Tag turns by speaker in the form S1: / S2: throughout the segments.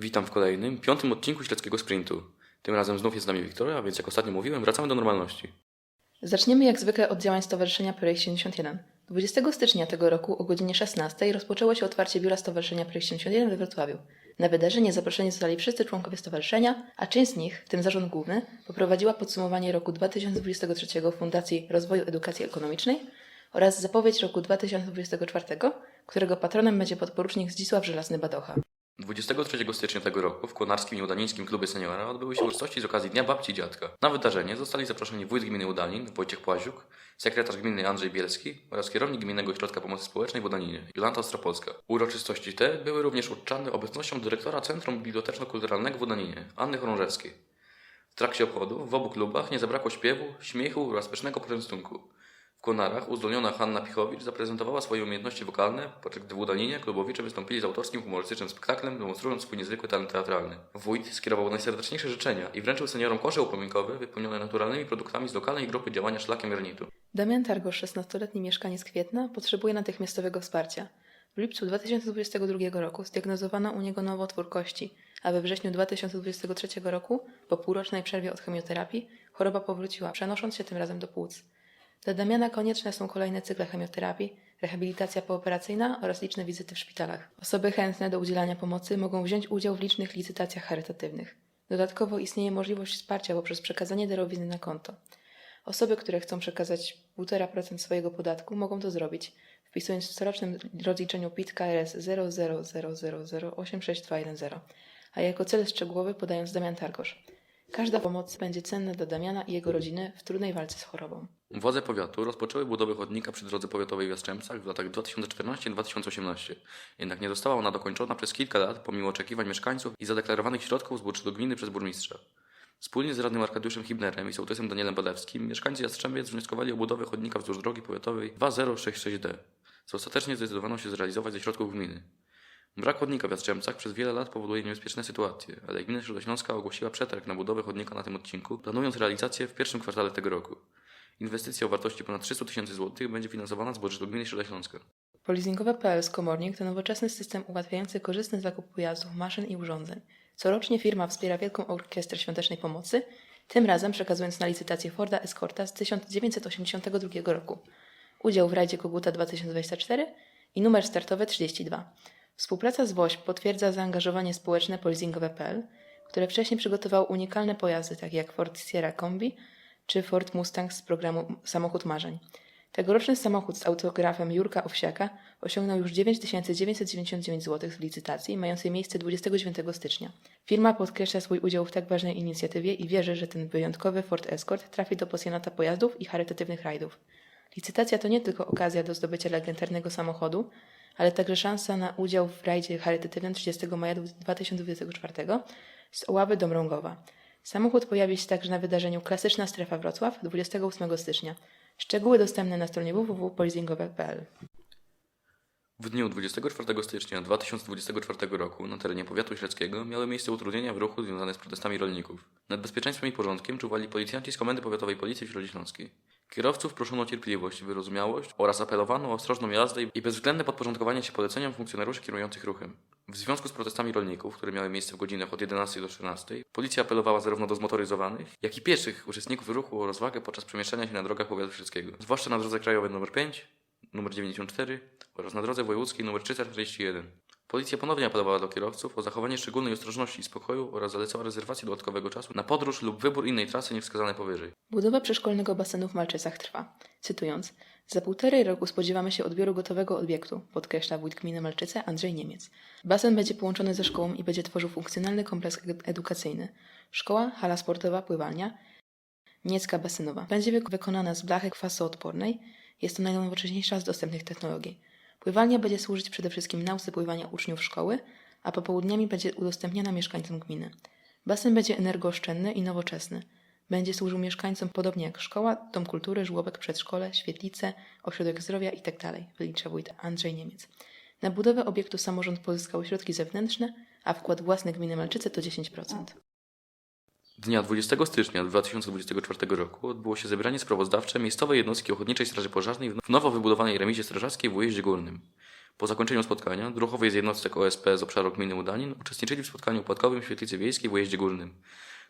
S1: Witam w kolejnym, piątym odcinku śledzkiego sprintu. Tym razem znów jest z nami Wiktoria, więc jak ostatnio mówiłem, wracamy do normalności.
S2: Zaczniemy jak zwykle od działań Stowarzyszenia Projekt 71. 20 stycznia tego roku o godzinie 16 rozpoczęło się otwarcie biura Stowarzyszenia Projekt 71 we Wrocławiu. Na wydarzenie zaproszeni zostali wszyscy członkowie stowarzyszenia, a część z nich, tym zarząd główny, poprowadziła podsumowanie roku 2023 Fundacji Rozwoju Edukacji Ekonomicznej oraz zapowiedź roku 2024, którego patronem będzie podporucznik Zdzisław Żelazny-Badocha.
S1: 23 stycznia tego roku w Konarskim i Udanińskim Klubie Seniora odbyły się uroczystości z okazji Dnia Babci i Dziadka. Na wydarzenie zostali zaproszeni wójt gminy Udanin Wojciech Płaziuk, sekretarz gminy Andrzej Bielski oraz kierownik Gminnego Ośrodka Pomocy Społecznej w Udaninie Jolanta Ostropolska. Uroczystości te były również uczczane obecnością dyrektora Centrum Biblioteczno-Kulturalnego w Udaninie Anny Chorążewskiej. W trakcie obchodów w obu klubach nie zabrakło śpiewu, śmiechu oraz pysznego poczęstunku. W Konarach uzdolniona Hanna Pichowicz zaprezentowała swoje umiejętności wokalne, podczas gdy w Udaninie klubowicze wystąpili z autorskim humorystycznym spektaklem, demonstrując swój niezwykły talent teatralny. Wójt skierował najserdeczniejsze życzenia i wręczył seniorom kosze upominkowe wypełnione naturalnymi produktami z lokalnej grupy działania Szlakiem Jarnitu.
S2: Damian Targosz, 16-letni mieszkaniec Kwietna, potrzebuje natychmiastowego wsparcia. W lipcu 2022 roku zdiagnozowano u niego nowotwór kości, a we wrześniu 2023 roku, po półrocznej przerwie od chemioterapii, choroba powróciła, przenosząc się tym razem do płuc. Dla Damiana konieczne są kolejne cykle chemioterapii, rehabilitacja pooperacyjna oraz liczne wizyty w szpitalach. Osoby chętne do udzielania pomocy mogą wziąć udział w licznych licytacjach charytatywnych. Dodatkowo istnieje możliwość wsparcia poprzez przekazanie darowizny na konto. Osoby, które chcą przekazać 1,5% swojego podatku, mogą to zrobić, wpisując w corocznym rozliczeniu PIT KRS 000086210, a jako cel szczegółowy podając Damian Targosz. Każda pomoc będzie cenna dla Damiana i jego rodziny w trudnej walce z chorobą.
S1: Władze powiatu rozpoczęły budowę chodnika przy drodze powiatowej w Jastrzębcach w latach 2014-2018, jednak nie została ona dokończona przez kilka lat pomimo oczekiwań mieszkańców i zadeklarowanych środków z budżetu gminy przez burmistrza. Wspólnie z radnym Arkadiuszem Hibnerem i sołtysem Danielem Badewskim mieszkańcy Jastrzębiec wnioskowali o budowę chodnika wzdłuż drogi powiatowej 2066D, co ostatecznie zdecydowano się zrealizować ze środków gminy. Brak chodnika w Jastrzębcach przez wiele lat powoduje niebezpieczne sytuacje, ale gmina Śródośląska ogłosiła przetarg na budowę chodnika na tym odcinku, planując realizację w pierwszym kwartale tego roku. Inwestycja o wartości ponad 300 tysięcy złotych będzie finansowana z budżetu gminy Śródośląska.
S2: Polizingowe.pl Komornik to nowoczesny system ułatwiający korzystny zakup pojazdów, maszyn i urządzeń. Corocznie firma wspiera Wielką Orkiestrę Świątecznej Pomocy, tym razem przekazując na licytację Forda Escorta z 1982 roku. Udział w rajdzie Koguta 2024 i numer startowy 32. Współpraca z WOŚP potwierdza zaangażowanie społeczne Polizingowe.pl, które wcześniej przygotowało unikalne pojazdy takie jak Ford Sierra Kombi czy Ford Mustang z programu Samochód Marzeń. Tegoroczny samochód z autografem Jurka Owsiaka osiągnął już 9999 zł w licytacji mającej miejsce 29 stycznia. Firma podkreśla swój udział w tak ważnej inicjatywie i wierzy, że ten wyjątkowy Ford Escort trafi do pasjonata pojazdów i charytatywnych rajdów. Licytacja to nie tylko okazja do zdobycia legendarnego samochodu, ale także szansa na udział w rajdzie charytatywnym 30 maja 2024 z Oławy do Mrągowa. Samochód pojawi się także na wydarzeniu Klasyczna Strefa Wrocław 28 stycznia. Szczegóły dostępne na stronie www.polizingowe.pl.
S1: W dniu 24 stycznia 2024 roku na terenie powiatu śledzkiego miały miejsce utrudnienia w ruchu związane z protestami rolników. Nad bezpieczeństwem i porządkiem czuwali policjanci z Komendy Powiatowej Policji w Środośląskiej. Kierowców proszono o cierpliwość, wyrozumiałość oraz apelowano o ostrożną jazdę i bezwzględne podporządkowanie się poleceniom funkcjonariuszy kierujących ruchem. W związku z protestami rolników, które miały miejsce w godzinach od 11 do 14, policja apelowała zarówno do zmotoryzowanych, jak i pieszych uczestników ruchu o rozwagę podczas przemieszczania się na drogach powiatu śledzkiego, zwłaszcza na drodze krajowej nr 5, nr 94 oraz na drodze wojewódzkiej nr 341. Policja ponownie apelowała do kierowców o zachowanie szczególnej ostrożności i spokoju oraz zalecała rezerwację dodatkowego czasu na podróż lub wybór innej trasy niewskazanej powyżej.
S2: Budowa przeszkolnego basenu w Malczycach trwa. Cytując, za półtorej roku spodziewamy się odbioru gotowego obiektu, podkreśla wójt gminy Malczyce Andrzej Niemiec. Basen będzie połączony ze szkołą i będzie tworzył funkcjonalny kompleks ed- edukacyjny. Szkoła, hala sportowa, pływalnia, niecka basenowa. Będzie wyk- wykonana z blachy kwasoodpornej. Jest to najnowocześniejsza z dostępnych technologii. Pływalnia będzie służyć przede wszystkim nauce pływania uczniów szkoły, a popołudniami będzie udostępniana mieszkańcom gminy. Basen będzie energooszczędny i nowoczesny. Będzie służył mieszkańcom podobnie jak szkoła, dom kultury, żłobek, przedszkole, świetlice, ośrodek zdrowia itd., wylicza wójt Andrzej Niemiec. Na budowę obiektu samorząd pozyskał środki zewnętrzne, a wkład własny gminy Malczyce to 10%.
S1: Dnia 20 stycznia 2024 roku odbyło się zebranie sprawozdawcze miejscowej jednostki Ochotniczej Straży Pożarnej w nowo wybudowanej remizie strażackiej w Ujeździe Górnym. Po zakończeniu spotkania druhowie z jednostek OSP z obszaru gminy Udanin uczestniczyli w spotkaniu upadkowym w Świetlicy Wiejskiej w Ujeździe Górnym.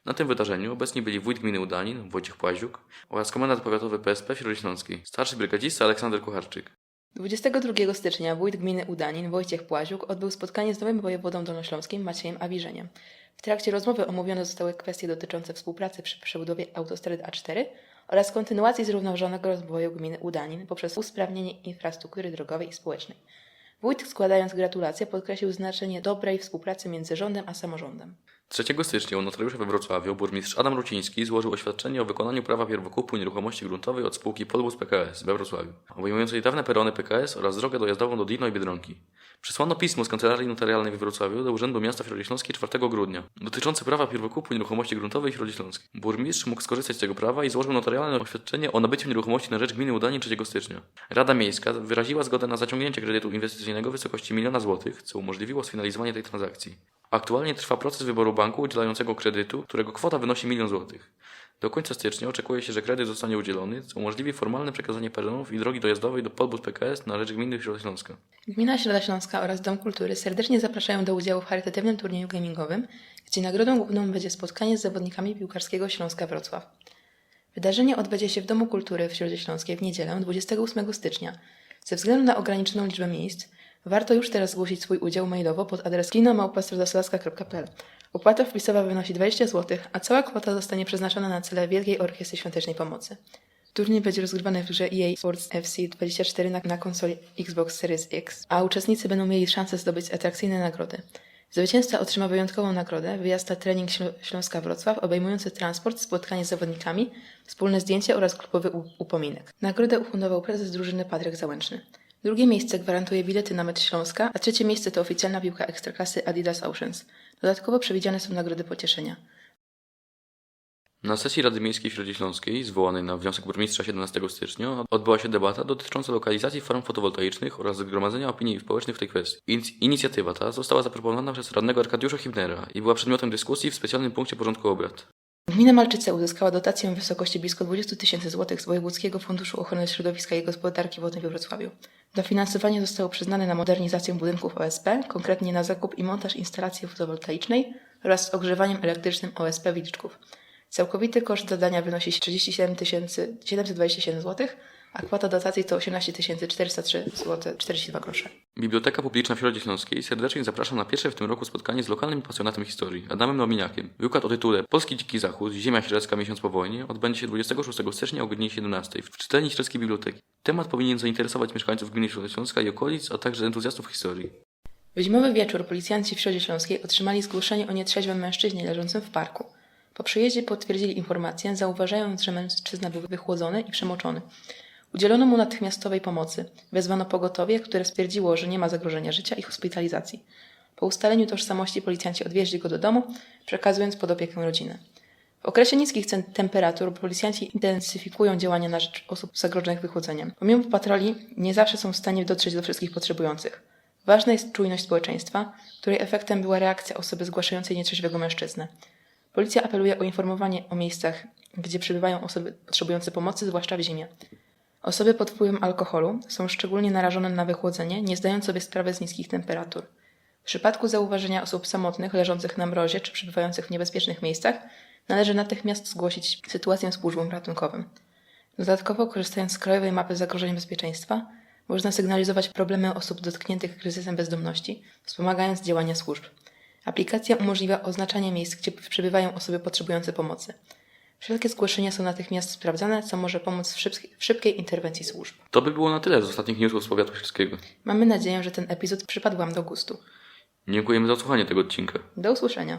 S1: Na tym wydarzeniu obecni byli wójt gminy Udanin, Wojciech Płaziuk oraz komendant powiatowy PSP Śródśląskiej, starszy brygadzista Aleksander Kucharczyk.
S2: 22 stycznia wójt gminy Udanin Wojciech Płaziuk odbył spotkanie z nowym wojewodą dolnośląskim Maciejem Awiżeniem. W trakcie rozmowy omówione zostały kwestie dotyczące współpracy przy przebudowie autostrady A4 oraz kontynuacji zrównoważonego rozwoju gminy Udanin poprzez usprawnienie infrastruktury drogowej i społecznej. Wójt składając gratulacje podkreślił znaczenie dobrej współpracy między rządem a samorządem.
S1: 3 stycznia u notariusza we Wrocławiu burmistrz Adam Ruciński złożył oświadczenie o wykonaniu prawa pierwokupu nieruchomości gruntowej od spółki Polbus PKS we Wrocławiu, obejmującej dawne perony PKS oraz drogę dojazdową do Dino i Biedronki. Przysłano pismo z Kancelarii Notarialnej we Wrocławiu do Urzędu Miasta Środośląskiej 4 grudnia dotyczące prawa pierwokupu nieruchomości gruntowej Środośląskiej. Burmistrz mógł skorzystać z tego prawa i złożył notarialne oświadczenie o nabyciu nieruchomości na rzecz gminy Udanin 3 stycznia. Rada Miejska wyraziła zgodę na zaciągnięcie kredytu inwestycyjnego w wysokości miliona złotych, co umożliwiło sfinalizowanie tej transakcji. Aktualnie trwa proces wyboru banku udzielającego kredytu, którego kwota wynosi milion złotych. Do końca stycznia oczekuje się, że kredyt zostanie udzielony, co umożliwi formalne przekazanie peronów i drogi dojazdowej do Polbus PKS na rzecz gminy Środośląska.
S2: Gmina Środośląska oraz Dom Kultury serdecznie zapraszają do udziału w charytatywnym turnieju gamingowym, gdzie nagrodą główną będzie spotkanie z zawodnikami piłkarskiego Śląska Wrocław. Wydarzenie odbędzie się w Domu Kultury w Środzie Śląskiej w niedzielę 28 stycznia. Ze względu na ograniczoną liczbę miejsc, warto już teraz zgłosić swój udział mailowo pod adres kinomałpastradaslaska.pl. Opłata wpisowa wynosi 20 zł, a cała kwota zostanie przeznaczona na cele Wielkiej Orkiestry Świątecznej Pomocy. Turniej będzie rozgrywany w grze EA Sports FC 24 na, na konsoli Xbox Series X, a uczestnicy będą mieli szansę zdobyć atrakcyjne nagrody. Zwycięzca otrzyma wyjątkową nagrodę, wyjazd trening Ślą- Śląska Wrocław obejmujący transport, spotkanie z zawodnikami, wspólne zdjęcie oraz grupowy u- upominek. Nagrodę ufundował prezes drużyny Patryk Załęczny. Drugie miejsce gwarantuje bilety na mecz Śląska, a trzecie miejsce to oficjalna piłka ekstraklasy Adidas Oceans. Dodatkowo przewidziane są nagrody pocieszenia.
S1: Na sesji Rady Miejskiej Środośląskiej, zwołanej na wniosek burmistrza 17 stycznia, odbyła się debata dotycząca lokalizacji farm fotowoltaicznych oraz zgromadzenia opinii społecznych w tej kwestii. Inic- Inicjatywa ta została zaproponowana przez radnego Arkadiusza Hibnera i była przedmiotem dyskusji w specjalnym punkcie porządku obrad.
S2: Gmina Malczyce uzyskała dotację w wysokości blisko 20 tysięcy złotych z Wojewódzkiego Funduszu Ochrony Środowiska i Gospodarki Wodnej we Wrocławiu. Dofinansowanie zostało przyznane na modernizację budynków OSP, konkretnie na zakup i montaż instalacji fotowoltaicznej oraz z ogrzewaniem elektrycznym OSP Wilczków. Całkowity koszt zadania wynosi 37 727 zł, a kwota dotacji to 18 403 zł 42 grosze.
S1: Biblioteka Publiczna w Środzie Śląskiej serdecznie zaprasza na pierwsze w tym roku spotkanie z lokalnym pasjonatem historii, Adamem Nominiakiem. Wykład o tytule Polski Dziki Zachód, Ziemia Średzka miesiąc po wojnie odbędzie się 26 stycznia o godzinie 17 w czytelni Średzkiej Biblioteki. Temat powinien zainteresować mieszkańców gminy Środośląska i okolic, a także entuzjastów historii.
S2: W zimowy wieczór policjanci w Środzie Śląskiej otrzymali zgłoszenie o nietrzeźwym mężczyźnie leżącym w parku. Po przyjeździe potwierdzili informację, zauważając, że mężczyzna był wychłodzony i przemoczony. Udzielono mu natychmiastowej pomocy. Wezwano pogotowie, które stwierdziło, że nie ma zagrożenia życia i hospitalizacji. Po ustaleniu tożsamości policjanci odwieźli go do domu, przekazując pod opiekę rodziny. W okresie niskich temperatur policjanci intensyfikują działania na rzecz osób zagrożonych wychłodzeniem. Pomimo patroli nie zawsze są w stanie dotrzeć do wszystkich potrzebujących. Ważna jest czujność społeczeństwa, której efektem była reakcja osoby zgłaszającej nietrzeźwego mężczyznę. Policja apeluje o informowanie o miejscach, gdzie przebywają osoby potrzebujące pomocy, zwłaszcza w zimie. Osoby pod wpływem alkoholu są szczególnie narażone na wychłodzenie, nie zdając sobie sprawy z niskich temperatur. W przypadku zauważenia osób samotnych, leżących na mrozie czy przebywających w niebezpiecznych miejscach, należy natychmiast zgłosić sytuację służbom ratunkowym. Dodatkowo, korzystając z krajowej mapy zagrożeń bezpieczeństwa, można sygnalizować problemy osób dotkniętych kryzysem bezdomności, wspomagając działania służb. Aplikacja umożliwia oznaczanie miejsc, gdzie przebywają osoby potrzebujące pomocy. Wszelkie zgłoszenia są natychmiast sprawdzane, co może pomóc w, szybki- w szybkiej interwencji służb.
S1: To by było na tyle z ostatnich newsów z powiatu śledzkiego.
S2: Mamy nadzieję, że ten epizod przypadł Wam do gustu.
S1: Dziękujemy za odsłuchanie tego odcinka.
S2: Do usłyszenia.